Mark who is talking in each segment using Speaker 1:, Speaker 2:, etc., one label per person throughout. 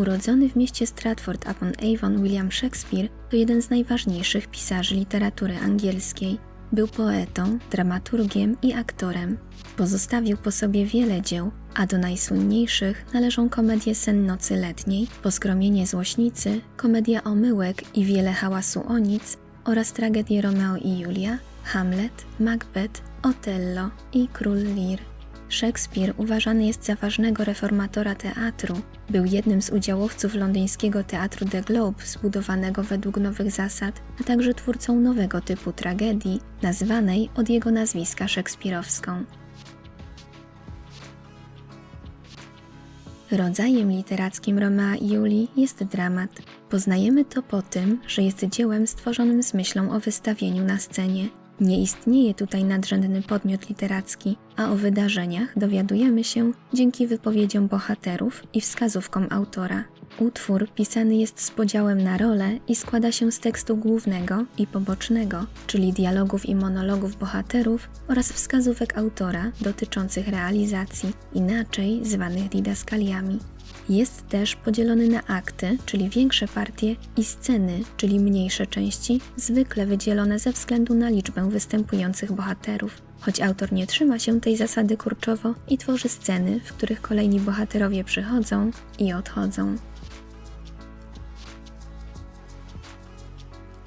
Speaker 1: Urodzony w mieście Stratford upon Avon William Shakespeare to jeden z najważniejszych pisarzy literatury angielskiej. Był poetą, dramaturgiem i aktorem. Pozostawił po sobie wiele dzieł, a do najsłynniejszych należą komedie Sen nocy letniej, Poskromienie złośnicy, komedia Omyłek i Wiele hałasu o nic oraz tragedie Romeo i Julia, Hamlet, Macbeth, Otello i Król Lear. Szekspir uważany jest za ważnego reformatora teatru. Był jednym z udziałowców londyńskiego teatru The Globe, zbudowanego według nowych zasad, a także twórcą nowego typu tragedii, nazwanej od jego nazwiska szekspirowską. Rodzajem literackim Romea i Julii jest dramat. Poznajemy to po tym, że jest dziełem stworzonym z myślą o wystawieniu na scenie. Nie istnieje tutaj nadrzędny podmiot literacki, a o wydarzeniach dowiadujemy się dzięki wypowiedziom bohaterów i wskazówkom autora. Utwór pisany jest z podziałem na role i składa się z tekstu głównego i pobocznego, czyli dialogów i monologów bohaterów oraz wskazówek autora dotyczących realizacji, inaczej zwanych didaskaliami. Jest też podzielony na akty, czyli większe partie, i sceny, czyli mniejsze części, zwykle wydzielone ze względu na liczbę występujących bohaterów. Choć autor nie trzyma się tej zasady kurczowo i tworzy sceny, w których kolejni bohaterowie przychodzą i odchodzą.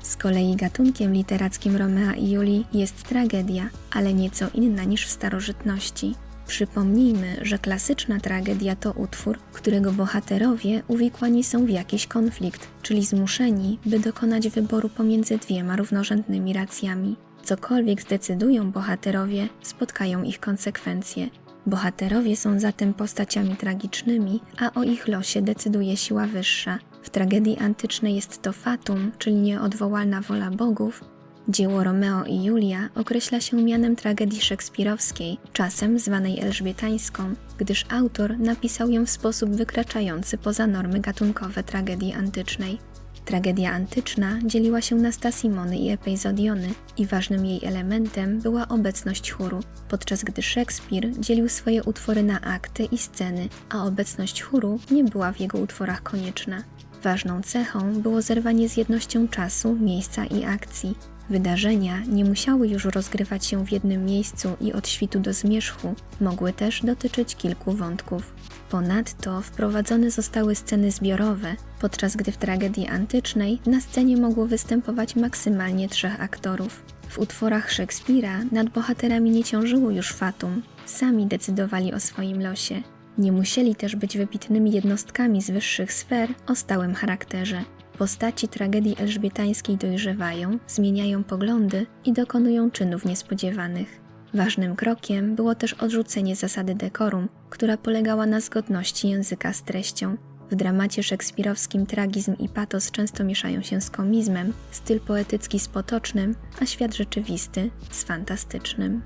Speaker 1: Z kolei gatunkiem literackim Romea i Julii jest tragedia, ale nieco inna niż w starożytności. Przypomnijmy, że klasyczna tragedia to utwór, którego bohaterowie uwikłani są w jakiś konflikt, czyli zmuszeni, by dokonać wyboru pomiędzy dwiema równorzędnymi racjami. Cokolwiek zdecydują bohaterowie, spotkają ich konsekwencje. Bohaterowie są zatem postaciami tragicznymi, a o ich losie decyduje siła wyższa. W tragedii antycznej jest to fatum, czyli nieodwołalna wola bogów, Dzieło Romeo i Julia określa się mianem tragedii szekspirowskiej, czasem zwanej elżbietańską, gdyż autor napisał ją w sposób wykraczający poza normy gatunkowe tragedii antycznej. Tragedia antyczna dzieliła się na stasimony i epizodiony i ważnym jej elementem była obecność chóru, podczas gdy Szekspir dzielił swoje utwory na akty i sceny, a obecność chóru nie była w jego utworach konieczna. Ważną cechą było zerwanie z jednością czasu, miejsca i akcji, Wydarzenia nie musiały już rozgrywać się w jednym miejscu i od świtu do zmierzchu, mogły też dotyczyć kilku wątków. Ponadto wprowadzone zostały sceny zbiorowe, podczas gdy w tragedii antycznej na scenie mogło występować maksymalnie trzech aktorów. W utworach Szekspira nad bohaterami nie ciążyło już fatum, sami decydowali o swoim losie. Nie musieli też być wybitnymi jednostkami z wyższych sfer o stałym charakterze. Postaci tragedii elżbietańskiej dojrzewają, zmieniają poglądy i dokonują czynów niespodziewanych. Ważnym krokiem było też odrzucenie zasady dekorum, która polegała na zgodności języka z treścią. W dramacie szekspirowskim tragizm i patos często mieszają się z komizmem, styl poetycki z potocznym, a świat rzeczywisty z fantastycznym.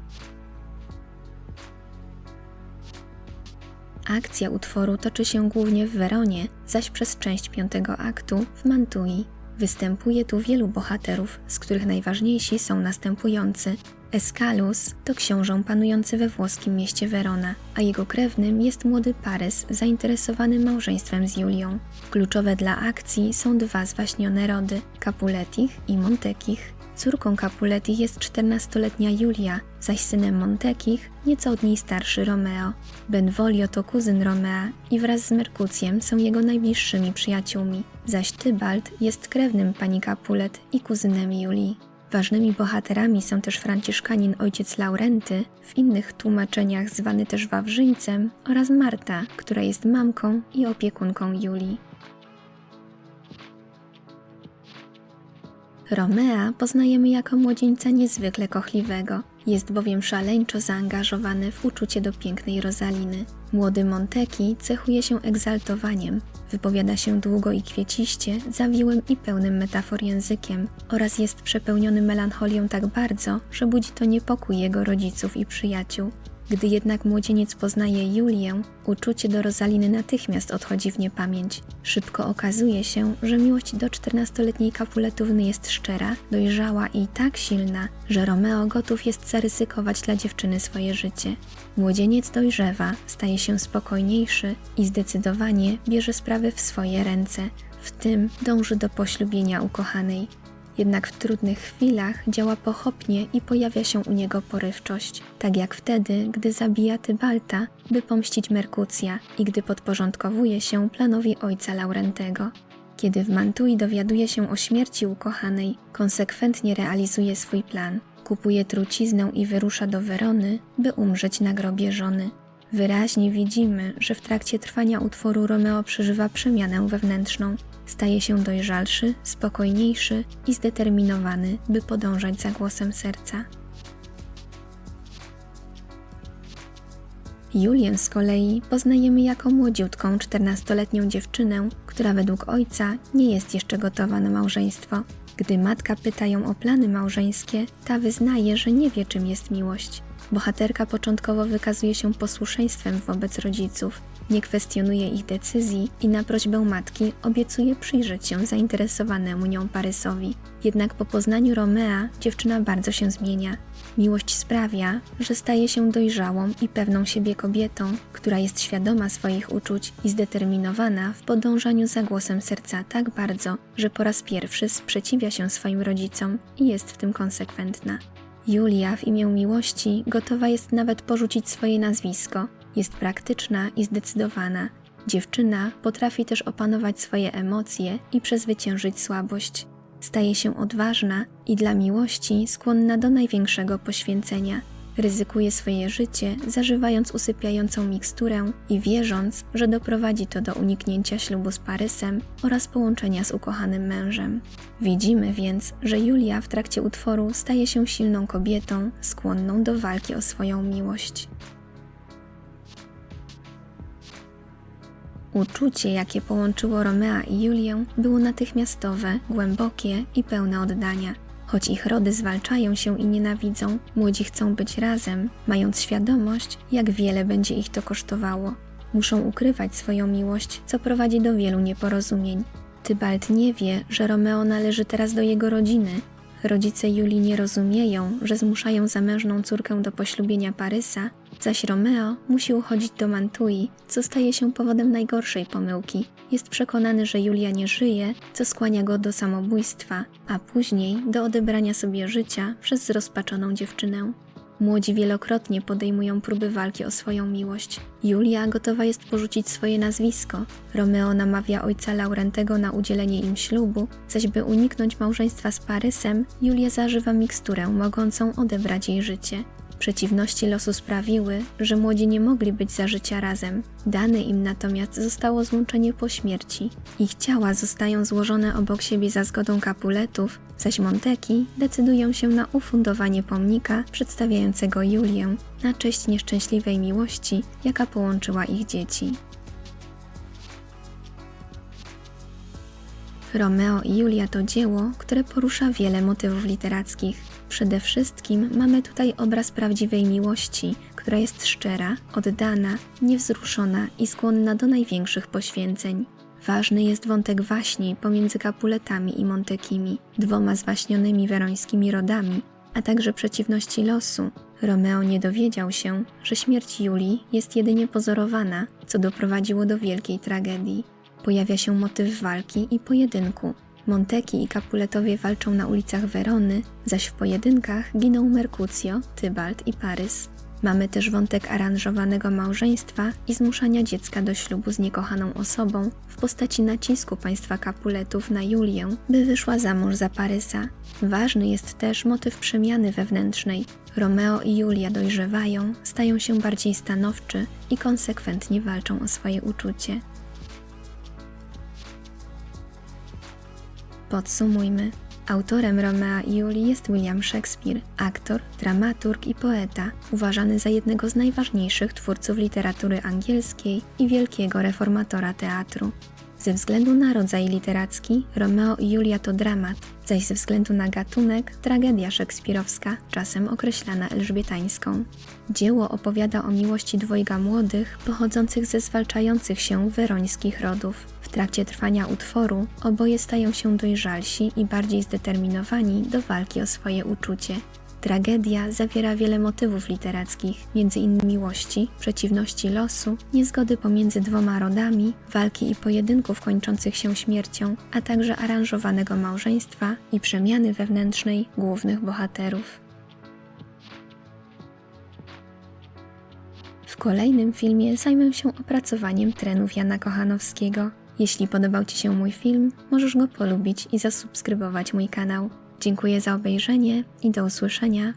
Speaker 1: Akcja utworu toczy się głównie w Weronie, zaś przez część piątego aktu w Mantui. Występuje tu wielu bohaterów, z których najważniejsi są następujący. Escalus to książę panujący we włoskim mieście Verona, a jego krewnym jest młody Parys zainteresowany małżeństwem z Julią. Kluczowe dla akcji są dwa zwaśnione rody, Capuletich i Montekich. Córką Capuletti jest 14-letnia Julia, zaś synem Montekich nieco od niej starszy Romeo. Benvolio to kuzyn Romea i wraz z Merkucjem są jego najbliższymi przyjaciółmi, zaś Tybalt jest krewnym pani Capulet i kuzynem Julii. Ważnymi bohaterami są też franciszkanin ojciec Laurenty, w innych tłumaczeniach zwany też Wawrzyńcem, oraz Marta, która jest mamką i opiekunką Julii. Romea poznajemy jako młodzieńca niezwykle kochliwego. Jest bowiem szaleńczo zaangażowany w uczucie do pięknej Rosaliny. Młody Monteki cechuje się egzaltowaniem, wypowiada się długo i kwieciście, zawiłym i pełnym metafor językiem oraz jest przepełniony melancholią tak bardzo, że budzi to niepokój jego rodziców i przyjaciół. Gdy jednak młodzieniec poznaje Julię, uczucie do Rosaliny natychmiast odchodzi w niepamięć. Szybko okazuje się, że miłość do 14-letniej Kapuletówny jest szczera, dojrzała i tak silna, że Romeo gotów jest zaryzykować dla dziewczyny swoje życie. Młodzieniec dojrzewa, staje się spokojniejszy i zdecydowanie bierze sprawy w swoje ręce, w tym dąży do poślubienia ukochanej. Jednak w trudnych chwilach działa pochopnie i pojawia się u niego porywczość, tak jak wtedy, gdy zabija Tybalta, by pomścić Merkucja i gdy podporządkowuje się planowi ojca Laurentego. Kiedy w Mantui dowiaduje się o śmierci ukochanej, konsekwentnie realizuje swój plan. Kupuje truciznę i wyrusza do Werony, by umrzeć na grobie żony. Wyraźnie widzimy, że w trakcie trwania utworu Romeo przeżywa przemianę wewnętrzną. Staje się dojrzalszy, spokojniejszy i zdeterminowany, by podążać za głosem serca. Julię z kolei poznajemy jako młodziutką, 14-letnią dziewczynę, która według ojca nie jest jeszcze gotowa na małżeństwo. Gdy matka pyta ją o plany małżeńskie, ta wyznaje, że nie wie, czym jest miłość. Bohaterka początkowo wykazuje się posłuszeństwem wobec rodziców, nie kwestionuje ich decyzji i na prośbę matki obiecuje przyjrzeć się zainteresowanemu nią Parysowi. Jednak po poznaniu Romea dziewczyna bardzo się zmienia. Miłość sprawia, że staje się dojrzałą i pewną siebie kobietą, która jest świadoma swoich uczuć i zdeterminowana w podążaniu za głosem serca tak bardzo, że po raz pierwszy sprzeciwia się swoim rodzicom i jest w tym konsekwentna. Julia w imię miłości gotowa jest nawet porzucić swoje nazwisko. Jest praktyczna i zdecydowana. Dziewczyna potrafi też opanować swoje emocje i przezwyciężyć słabość. Staje się odważna i dla miłości skłonna do największego poświęcenia. Ryzykuje swoje życie, zażywając usypiającą miksturę i wierząc, że doprowadzi to do uniknięcia ślubu z Parysem oraz połączenia z ukochanym mężem. Widzimy więc, że Julia w trakcie utworu staje się silną kobietą, skłonną do walki o swoją miłość. Uczucie, jakie połączyło Romea i Julię, było natychmiastowe, głębokie i pełne oddania. Choć ich rody zwalczają się i nienawidzą, młodzi chcą być razem, mając świadomość, jak wiele będzie ich to kosztowało. Muszą ukrywać swoją miłość, co prowadzi do wielu nieporozumień. Tybalt nie wie, że Romeo należy teraz do jego rodziny. Rodzice Julii nie rozumieją, że zmuszają zamężną córkę do poślubienia Parysa, zaś Romeo musi uchodzić do Mantui, co staje się powodem najgorszej pomyłki. Jest przekonany, że Julia nie żyje, co skłania go do samobójstwa, a później do odebrania sobie życia przez zrozpaczoną dziewczynę. Młodzi wielokrotnie podejmują próby walki o swoją miłość. Julia gotowa jest porzucić swoje nazwisko. Romeo namawia ojca Laurentego na udzielenie im ślubu, zaś by uniknąć małżeństwa z Parysem, Julia zażywa miksturę mogącą odebrać jej życie. Przeciwności losu sprawiły, że młodzi nie mogli być za życia razem. Dane im natomiast zostało złączenie po śmierci. Ich ciała zostają złożone obok siebie za zgodą kapuletów, zaś Monteki decydują się na ufundowanie pomnika przedstawiającego Julię na cześć nieszczęśliwej miłości, jaka połączyła ich dzieci. Romeo i Julia to dzieło, które porusza wiele motywów literackich. Przede wszystkim mamy tutaj obraz prawdziwej miłości, która jest szczera, oddana, niewzruszona i skłonna do największych poświęceń. Ważny jest wątek waśni pomiędzy Kapuletami i Montekimi, dwoma zwaśnionymi werońskimi rodami, a także przeciwności losu. Romeo nie dowiedział się, że śmierć Julii jest jedynie pozorowana, co doprowadziło do wielkiej tragedii. Pojawia się motyw walki i pojedynku. Monteki i Capuletowie walczą na ulicach Werony, zaś w pojedynkach giną Mercutio, Tybalt i Parys. Mamy też wątek aranżowanego małżeństwa i zmuszania dziecka do ślubu z niekochaną osobą w postaci nacisku państwa Capuletów na Julię, by wyszła za mąż za Parysa. Ważny jest też motyw przemiany wewnętrznej. Romeo i Julia dojrzewają, stają się bardziej stanowczy i konsekwentnie walczą o swoje uczucie. Podsumujmy. Autorem Romea i Julii jest William Shakespeare, aktor, dramaturg i poeta, uważany za jednego z najważniejszych twórców literatury angielskiej i wielkiego reformatora teatru. Ze względu na rodzaj literacki, Romeo i Julia to dramat, zaś ze względu na gatunek, tragedia szekspirowska, czasem określana elżbietańską. Dzieło opowiada o miłości dwojga młodych, pochodzących ze zwalczających się werońskich rodów. W trakcie trwania utworu oboje stają się dojrzalsi i bardziej zdeterminowani do walki o swoje uczucie. Tragedia zawiera wiele motywów literackich, m.in. miłości, przeciwności losu, niezgody pomiędzy dwoma rodami, walki i pojedynków kończących się śmiercią, a także aranżowanego małżeństwa i przemiany wewnętrznej głównych bohaterów. W kolejnym filmie zajmę się opracowaniem trenów Jana Kochanowskiego. Jeśli podobał Ci się mój film, możesz go polubić i zasubskrybować mój kanał. Dziękuję za obejrzenie i do usłyszenia